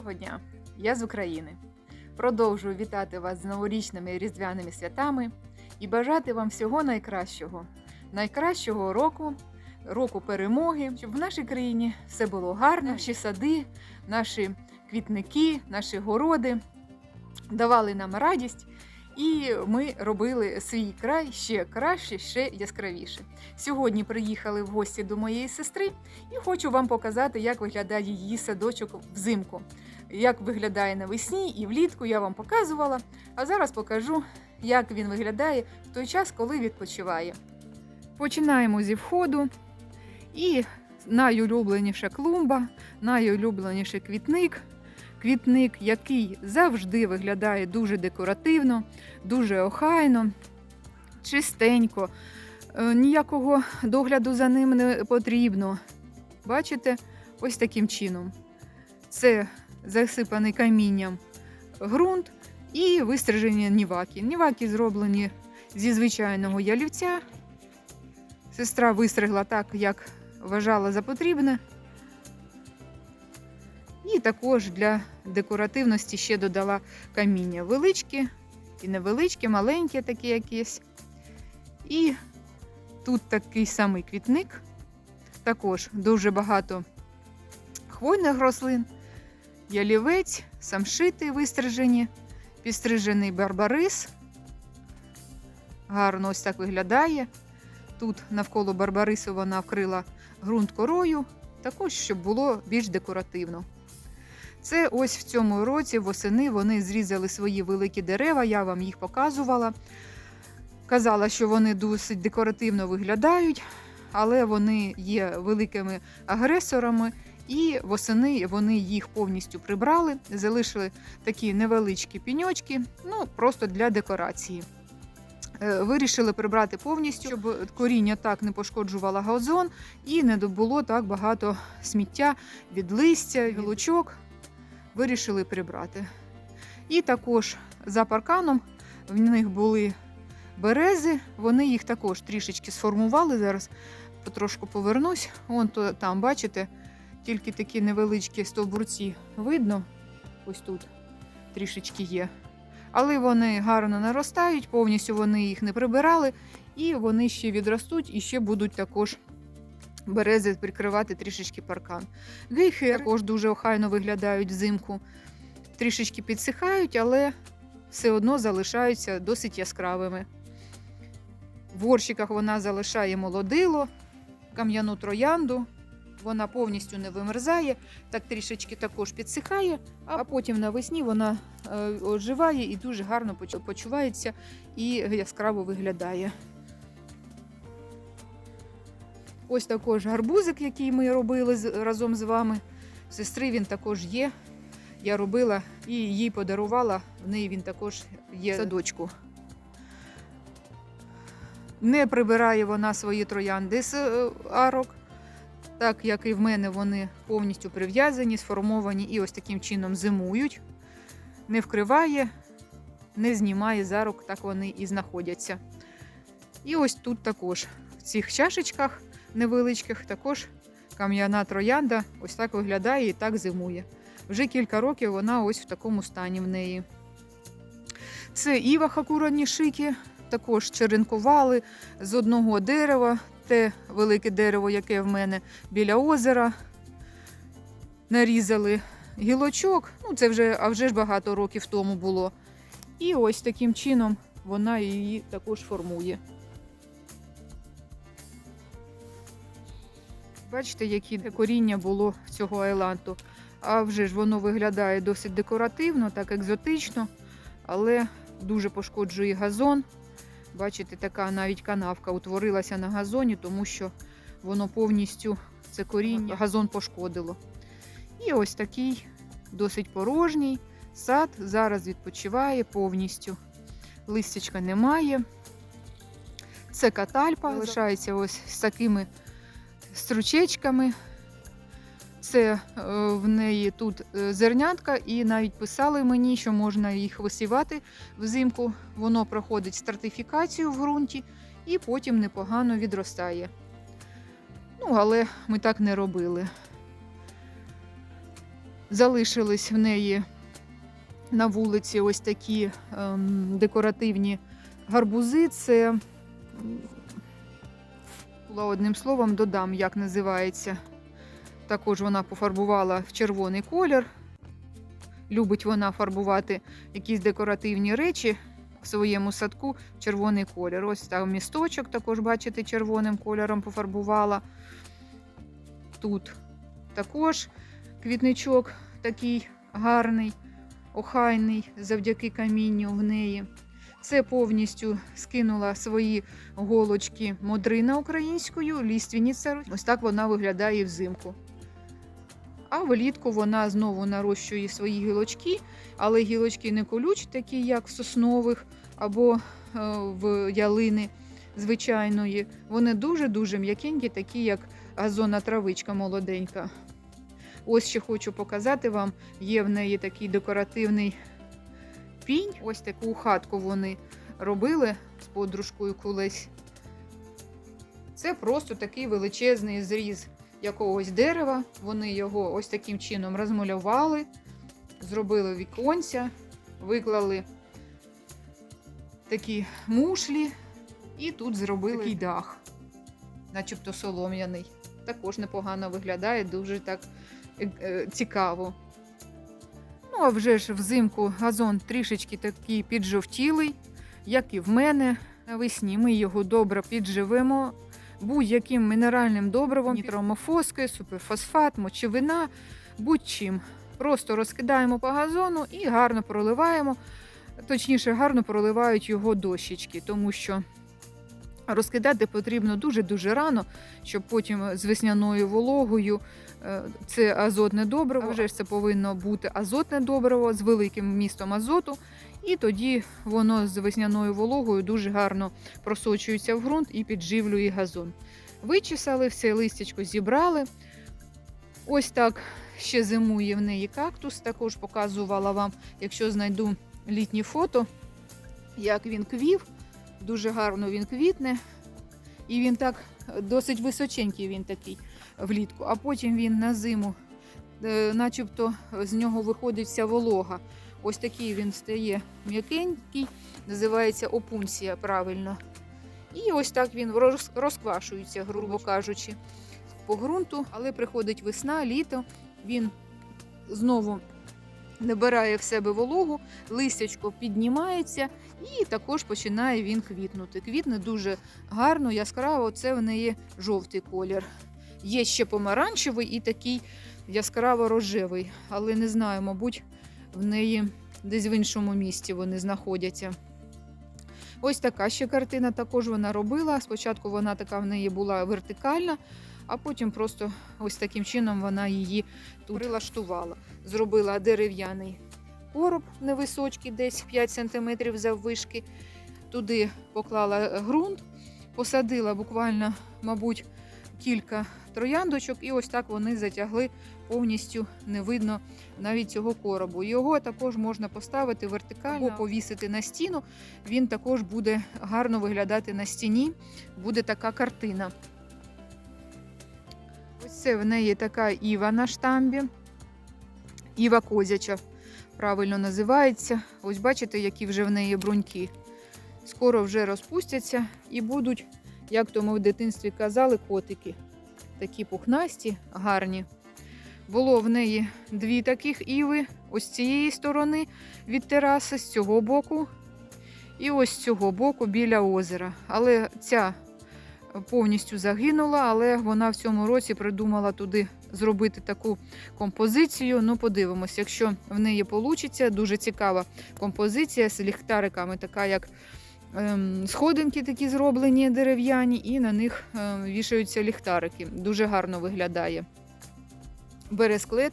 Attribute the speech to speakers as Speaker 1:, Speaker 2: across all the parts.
Speaker 1: Доброго дня! Я з України. Продовжую вітати вас з новорічними різдвяними святами і бажати вам всього найкращого, найкращого року, року перемоги, щоб в нашій країні все було гарно, наші сади, наші квітники, наші городи давали нам радість. І ми робили свій край ще краще, ще яскравіше. Сьогодні приїхали в гості до моєї сестри і хочу вам показати, як виглядає її садочок взимку. Як виглядає навесні і влітку, я вам показувала. А зараз покажу, як він виглядає в той час, коли відпочиває. Починаємо зі входу. І найулюбленіша клумба, найулюбленіший квітник. Квітник, який завжди виглядає дуже декоративно, дуже охайно, чистенько. Е, Ніякого догляду за ним не потрібно. Бачите, ось таким чином. Це засипаний камінням ґрунт і вистрижені ніваки. Ніваки зроблені зі звичайного ялівця. Сестра вистригла так, як вважала за потрібне. І також для декоративності ще додала каміння величкі і невеличкі, маленькі такі якісь. І тут такий самий квітник. Також дуже багато хвойних рослин, ялівець, самшити вистрижені, підстрижений барбарис. Гарно ось так виглядає. Тут навколо барбарису вона вкрила ґрунт корою, також щоб було більш декоративно. Це ось в цьому році восени вони зрізали свої великі дерева, я вам їх показувала. Казала, що вони досить декоративно виглядають, але вони є великими агресорами, і восени вони їх повністю прибрали, залишили такі невеличкі піньочки, ну просто для декорації. Е, Вирішили прибрати повністю, щоб коріння так не пошкоджувало газон і не було так багато сміття від листя, гілочок. Вирішили прибрати. І також за парканом в них були берези, вони їх також трішечки сформували. Зараз потрошку повернусь. Вон то, там, бачите, тільки такі невеличкі стовбурці видно. Ось тут трішечки є. Але вони гарно наростають, повністю вони їх не прибирали, і вони ще відростуть і ще будуть також берези прикривати трішечки паркан. Гейхи також дуже охайно виглядають взимку. Трішечки підсихають, але все одно залишаються досить яскравими. В горщиках вона залишає молодило, кам'яну троянду. Вона повністю не вимерзає, так трішечки також підсихає, а потім навесні вона е, оживає і дуже гарно почувається і яскраво виглядає. Ось також гарбузик, який ми робили разом з вами. Сестри він також є. Я робила і їй подарувала. В неї він також є в садочку. Не прибирає вона свої троянди з е, арок, так як і в мене вони повністю прив'язані, сформовані і ось таким чином зимують. Не вкриває, не знімає з арок, так вони і знаходяться. І ось тут також в цих чашечках невеличких також кам'яна троянда ось так виглядає і так зимує. Вже кілька років вона ось в такому стані в неї. Це іва хакура нішики, також черенкували з одного дерева, те велике дерево, яке в мене біля озера. Нарізали гілочок, ну це вже, а вже ж багато років тому було. І ось таким чином вона її також формує. Бачите, яке коріння було цього айланту. А вже ж воно виглядає досить декоративно, так екзотично, але дуже пошкоджує газон. Бачите, така навіть канавка утворилася на газоні, тому що воно повністю це коріння, газон пошкодило. І ось такий досить порожній сад зараз відпочиває повністю. Листячка немає. Це катальпа, залишається ось з такими стручечками. Це е, в неї тут е, зернятка, і навіть писали мені, що можна їх висівати взимку. Воно проходить стратифікацію в ґрунті і потім непогано відростає. Ну, але ми так не робили. Залишились в неї на вулиці ось такі ем, декоративні гарбузи. Це одним словом, додам, як називається. Також вона пофарбувала в червоний колір. Любить вона фарбувати якісь декоративні речі в своєму садку в червоний колір. Ось там місточок також, бачите, червоним кольором пофарбувала. Тут також квітничок такий гарний, охайний завдяки камінню в неї. Це повністю скинула свої голочки модрина українською, ліственниця. Ось так вона виглядає взимку. А влітку вона знову нарощує свої гілочки, але гілочки не колючі, такі як в соснових або е, в ялини звичайної. Вони дуже-дуже м'якенькі, такі як газонна травичка молоденька. Ось ще хочу показати вам: є в неї такий декоративний пінь. Ось таку хатку вони робили з подружкою колись. Це просто такий величезний зріз якогось дерева. Вони його ось таким чином розмалювали, зробили віконця, виклали такі мушлі, і тут зробили такий дах, начебто солом'яний. Також непогано виглядає, дуже так е, е, цікаво. Ну, а вже ж взимку газон трішечки такий піджовтілий, як і в мене. Навесні ми його добре підживемо будь-яким мінеральним добривом, нітромофоски, суперфосфат, мочевина, будь-чим. Просто розкидаємо по газону і гарно проливаємо. Точніше, гарно проливають його дощечки, тому що розкидати потрібно дуже-дуже рано, щоб потім з весняною вологою е, це азотне добриво. Вже ж це повинно бути азотне добриво з великим вмістом азоту. І тоді воно з весняною вологою дуже гарно просочується в ґрунт і підживлює газон. Вичесали, все листячко зібрали. Ось так ще зимує в неї кактус. Також показувала вам, якщо знайду літні фото, як він квів. Дуже гарно він квітне. І він так досить височенький він такий влітку. А потім він на зиму, е, начебто з нього виходить вся волога. Ось такий він стає м'якенький, називається опунція правильно. І ось так він розквашується, грубо кажучи, по ґрунту, але приходить весна, літо, він знову набирає в себе вологу, листячко піднімається і також починає він квітнути. Квітне дуже гарно, яскраво, це в неї жовтий колір. Є ще помаранчевий і такий яскраво рожевий, але не знаю, мабуть, в неї десь в іншому місці вони знаходяться. Ось така ще картина також вона робила. Спочатку вона така в неї була вертикальна, а потім просто ось таким чином вона її тут прилаштувала. Зробила дерев'яний короб невисочкий, десь 5 см заввишки. Туди поклала ґрунт, посадила буквально, мабуть, кілька трояндочок, і ось так вони затягли повністю не видно навіть цього коробу. Його також можна поставити вертикально або повісити на стіну. Він також буде гарно виглядати на стіні. Буде така картина. Ось це в неї така іва на штамбі. Іва козяча, правильно називається. Ось бачите, які вже в неї бруньки. Скоро вже розпустяться і будуть, як то ми в дитинстві казали, котики. Такі пухнасті, гарні. Було в неї дві таких іви, ось цієї сторони від тераси, з цього боку, і ось з цього боку біля озера. Але ця повністю загинула, але вона в цьому році придумала туди зробити таку композицію. Ну, подивимось, якщо в неї вийде, дуже цікава композиція з ліхтариками, така як ем, сходинки такі зроблені дерев'яні, і на них ем, вішаються ліхтарики. Дуже гарно виглядає. Бересклет,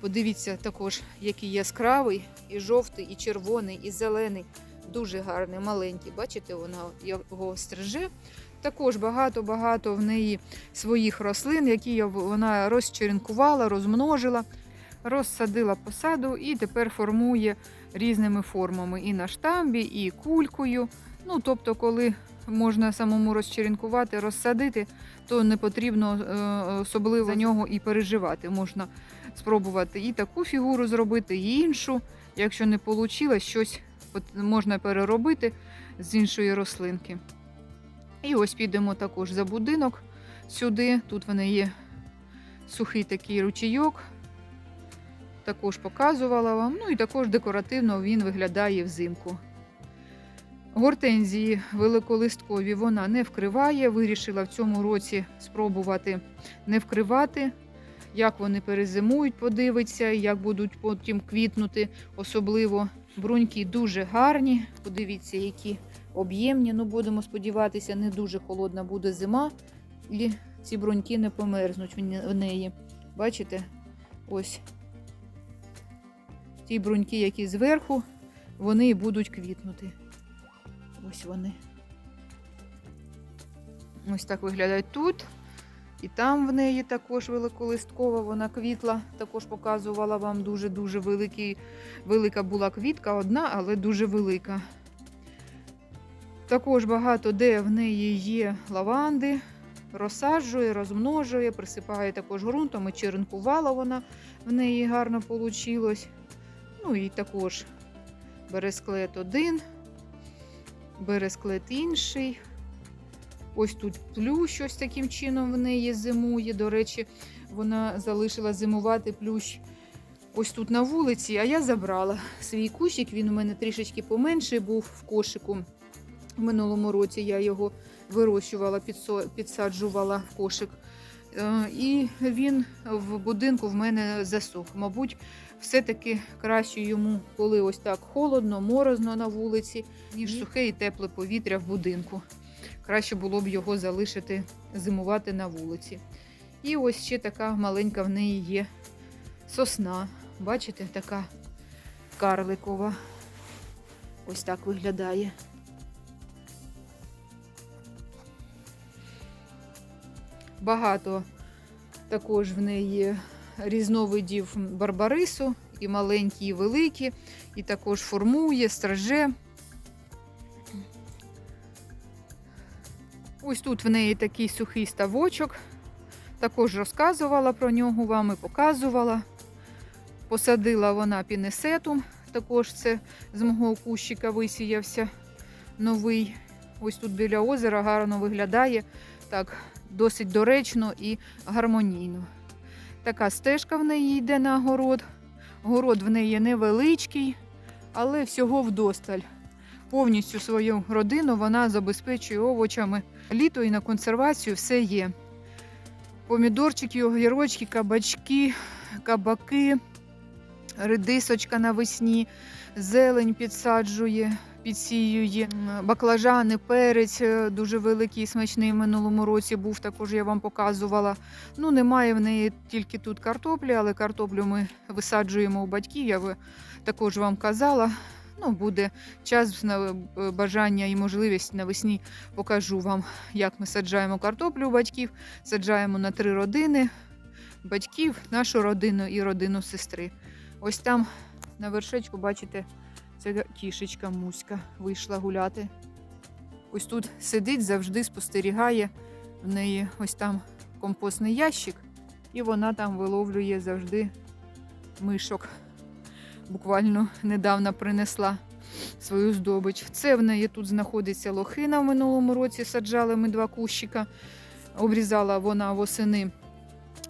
Speaker 1: подивіться також, який яскравий, і жовтий, і червоний, і зелений. Дуже гарний, маленький. Бачите, вона його стриже. Також багато-багато в неї своїх рослин, які вона розчеренкувала, розмножила, розсадила посаду і тепер формує різними формами і на штамбі, і кулькою. Ну, тобто, коли можна самому розчеренкувати, розсадити, то не потрібно е, особливо за нього і переживати. Можна спробувати і таку фігуру зробити, і іншу. Якщо не вийшло, щось можна переробити з іншої рослинки. І ось підемо також за будинок сюди. Тут в неї є сухий такий ручійок. Також показувала вам. Ну і також декоративно він виглядає взимку. Гортензії великолисткові вона не вкриває. Вирішила в цьому році спробувати не вкривати. Як вони перезимують, подивиться, як будуть потім квітнути. Особливо бруньки дуже гарні. Подивіться, які об'ємні. Ну, будемо сподіватися, не дуже холодна буде зима. І ці бруньки не померзнуть в неї. Бачите? Ось ті бруньки, які зверху, вони і будуть квітнути. Ось вони. Ось так виглядають тут. І там в неї також великолисткова, вона квітла, також показувала вам дуже-дуже великий, велика була квітка, одна, але дуже велика. Також багато де в неї є лаванди, розсаджує, розмножує, присипає також ґрунтом і черенкувала вона в неї гарно вийшло. Ну і також бересклет один, бересклет інший. Ось тут плющ ось таким чином в неї зимує. До речі, вона залишила зимувати плющ ось тут на вулиці, а я забрала свій кущик. Він у мене трішечки поменший був в кошику. В минулому році я його вирощувала, підсаджувала в кошик. Е, І він в будинку в мене засох. Мабуть, все-таки краще йому, коли ось так холодно, морозно на вулиці, ніж сухе і тепле повітря в будинку. Краще було б його залишити зимувати на вулиці. І ось ще така маленька в неї є сосна. Бачите, така карликова. Ось так виглядає. Багато також в неї різновидів барбарису, і маленькі, і великі, і також формує, страже. Ось тут в неї такий сухий ставочок. Також розказувала про нього вам і показувала. Посадила вона пінесетум, також це з мого кущика висіявся новий. Ось тут біля озера гарно виглядає. Так, досить доречно і гармонійно. Така стежка в неї йде на город. Город в неї невеличкий, але всього вдосталь. Повністю свою родину вона забезпечує овочами. Літо і на консервацію все є. Помідорчики, огірочки, кабачки, кабаки, редисочка навесні, зелень підсаджує, підсіює, баклажани, перець е, дуже великий, смачний минулому році був, також я вам показувала. Ну, немає в неї тільки тут картоплі, але картоплю ми висаджуємо у батьків, я також вам казала. Ну, буде час на е, бажання і можливість навесні покажу вам, як ми саджаємо картоплю у батьків. Саджаємо на три родини батьків, нашу родину і родину сестри. Ось там на вершечку, бачите, це кішечка муська вийшла гуляти. Ось тут сидить, завжди спостерігає. В неї ось там компостний ящик, і вона там виловлює завжди мишок. Буквально недавно принесла свою здобич. Це в неї тут знаходиться лохина в минулому році. Саджали ми два кущика. Обрізала вона восени,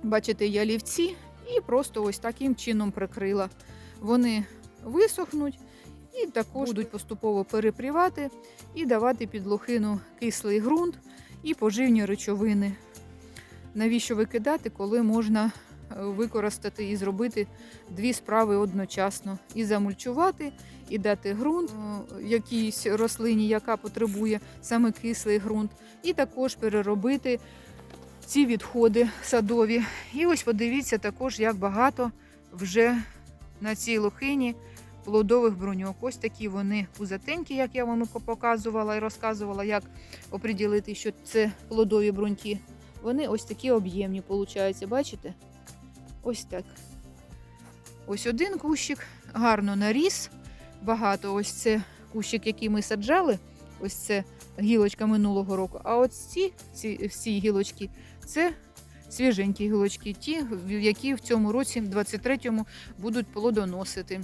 Speaker 1: бачите, ялівці, і просто ось таким чином прикрила. Вони висохнуть і також будуть поступово перепрівати і давати під лохину кислий ґрунт і поживні речовини. Навіщо викидати, коли можна е, використати і зробити дві справи одночасно: і замульчувати, і дати ґрунт е, якійсь рослині, яка потребує саме кислий ґрунт, і також переробити ці відходи садові. І ось подивіться також, як багато вже на цій лохині плодових бруньок. Ось такі вони пузатенькі, як я вам показувала і розказувала, як оприділити, що це плодові бруньки. Вони ось такі об'ємні, виходить, бачите? Ось так. Ось один кущик гарно наріс. Багато ось це кущик, який ми саджали. Ось це гілочка минулого року. А от ці, ці всі гілочки це свіженькі гілочки, ті, які в цьому році, 23-му, будуть плодоносити.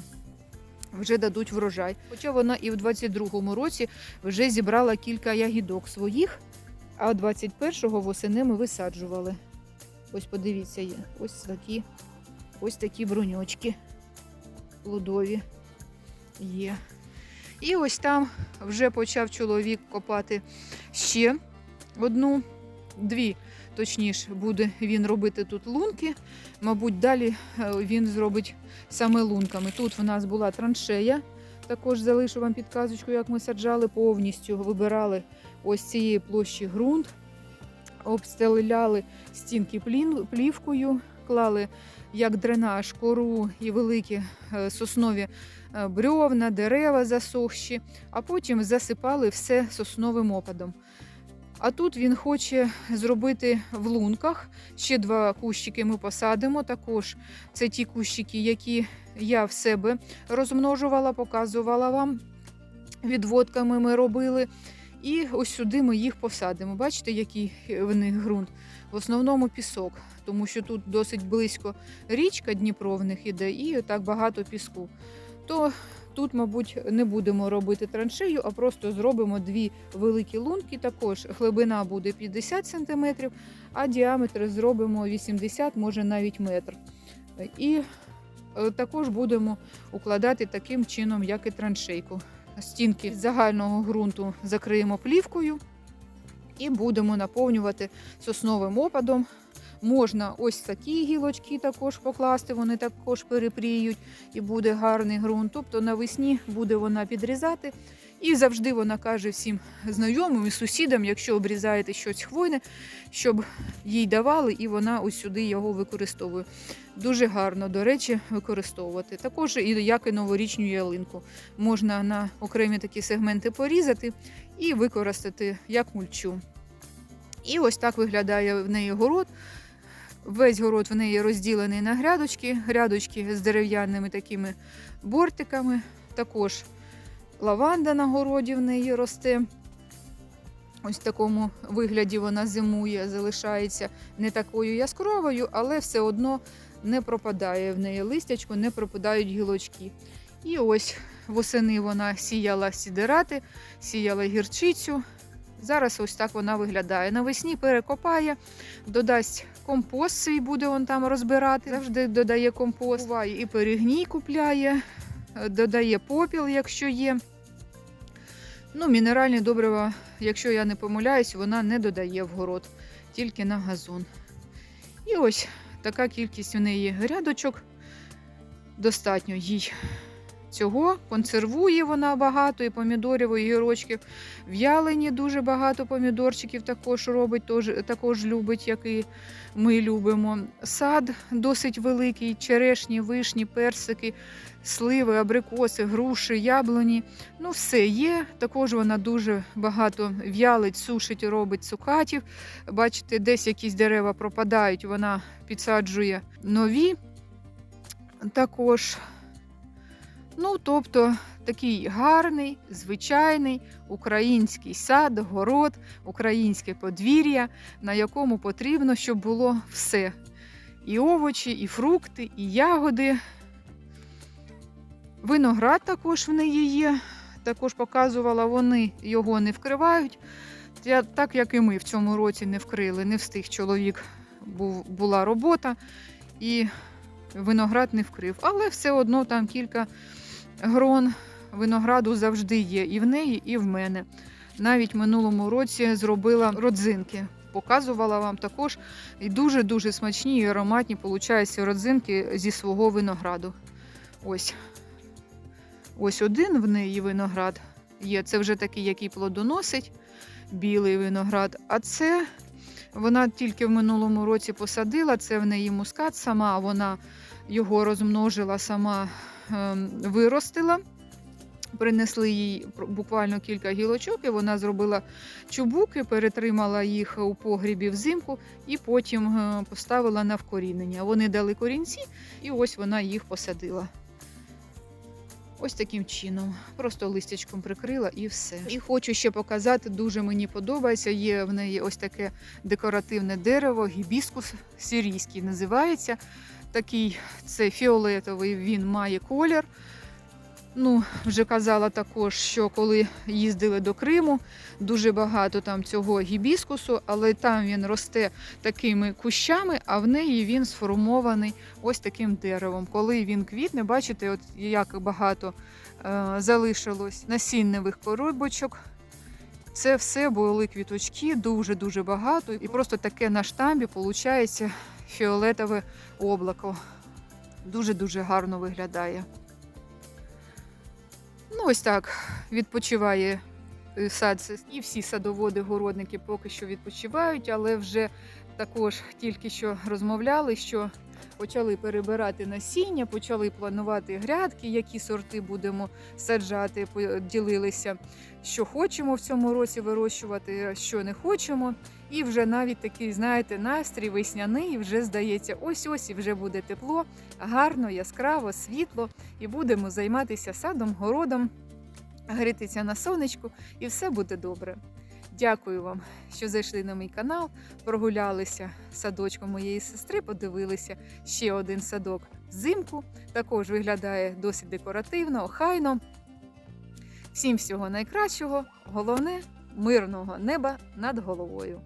Speaker 1: Вже дадуть врожай. Хоча вона і в 22-му році вже зібрала кілька ягідок своїх, а 21-го восени ми висаджували. Ось подивіться, є. ось такі, ось такі бруньочки плодові є. І ось там вже почав чоловік копати ще одну, дві, точніше, буде він робити тут лунки. Мабуть, далі е, він зробить саме лунками. Тут в нас була траншея. Також залишу вам підказочку, як ми саджали, повністю вибирали ось цієї площі ґрунт, обстеляли стінки плівкою, клали як дренаж, кору і великі е, соснові е, брьовна, дерева засохші, а потім засипали все сосновим опадом. А тут він хоче зробити в лунках. Ще два кущики ми посадимо. Також це ті кущики, які я в себе розмножувала, показувала вам. Відводками ми робили. І ось сюди ми їх посадимо. Бачите, який в них ґрунт? В основному пісок, тому що тут досить близько річка Дніпро в них іде, і так багато піску. То тут, мабуть, не будемо робити траншею, а просто зробимо дві великі лунки. Також глибина буде 50 см, а діаметр зробимо 80, може навіть метр. І е, також будемо укладати таким чином, як і траншейку. Стінки загального ґрунту закриємо плівкою і будемо наповнювати сосновим опадом. Можна ось такі гілочки також покласти, вони також перепріють і буде гарний ґрунт. Тобто навесні буде вона підрізати. І завжди вона каже всім знайомим і сусідам, якщо обрізаєте щось хвойне, щоб їй давали, і вона ось сюди його використовує. Дуже гарно, до речі, використовувати. Також і як і новорічну ялинку. Можна на окремі такі сегменти порізати і використати як мульчу. І ось так виглядає в неї город. Весь город в неї розділений на грядочки, грядочки з дерев'яними такими бортиками. Також лаванда на городі в неї росте. Ось в такому вигляді вона зимує, залишається не такою яскравою, але все одно не пропадає в неї листячко, не пропадають гілочки. І ось восени вона сіяла сідирати, сіяла гірчицю. Зараз ось так вона виглядає. Навесні перекопає, додасть компост свій, буде он там розбирати. Завжди додає компост. Буває і перегній купляє, е, додає попіл, якщо є. Ну, мінеральні добрива, якщо я не помиляюсь, вона не додає в город, тільки на газон. І ось така кількість в неї грядочок. Достатньо їй цього. Консервує вона багато і помідорів, і гірочків. В'ялені дуже багато помідорчиків також робить, також любить, як і ми любимо. Сад досить великий, черешні, вишні, персики, сливи, абрикоси, груші, яблуні. Ну, все є. Також вона дуже багато в'ялить, сушить, робить цукатів. Бачите, десь якісь дерева пропадають, вона підсаджує нові. Також, ну, тобто, такий гарний, звичайний український сад, город, українське подвір'я, на якому потрібно, щоб було все. І овочі, і фрукти, і ягоди. Виноград також в неї є. Також показувала, вони його не вкривають. Так як і ми в цьому році не вкрили, не встиг чоловік, була робота, і виноград не вкрив. Але все одно там кілька грон винограду завжди є і в неї, і в мене. Навіть минулому році зробила родзинки. Показувала вам також і дуже-дуже смачні і ароматні получаються родзинки зі свого винограду. Ось. Ось один в неї виноград є. Це вже такий, який плодоносить, білий виноград. А це вона тільки в минулому році посадила. Це в неї мускат сама. Вона його розмножила, сама виростила. Принесли їй буквально кілька гілочок, і вона зробила чубуки, перетримала їх у погрібі взимку і потім е, поставила на вкорінення. Вони дали корінці, і ось вона їх посадила. Ось таким чином. Просто листячком прикрила і все. І хочу ще показати, дуже мені подобається. Є в неї ось таке декоративне дерево, гібіскус сирійський називається. Такий це фіолетовий, він має колір. Ну, вже казала також, що коли їздили до Криму, дуже багато там цього гібіскусу, але там він росте такими кущами, а в неї він сформований ось таким деревом. Коли він квітне, бачите, от як багато е, залишилось насінневих коробочок. Це все були квіточки, дуже-дуже багато. І просто таке на штамбі виходить фіолетове облако. Дуже-дуже гарно виглядає. Ну, ось так відпочиває е, сад. І всі садоводи, городники поки що відпочивають, але вже також тільки що розмовляли, що почали перебирати насіння, почали планувати грядки, які сорти будемо саджати, поділилися, що хочемо в цьому році вирощувати, що не хочемо. І вже навіть такий, знаєте, настрій весняний, вже здається, ось-ось і вже буде тепло, гарно, яскраво, світло, і будемо займатися садом, городом, грітися на сонечку, і все буде добре. Дякую вам, що зайшли на мій канал, прогулялися садочком моєї сестри, подивилися ще один садок взимку. Також виглядає досить декоративно, охайно. Всім всього найкращого, головне мирного неба над головою.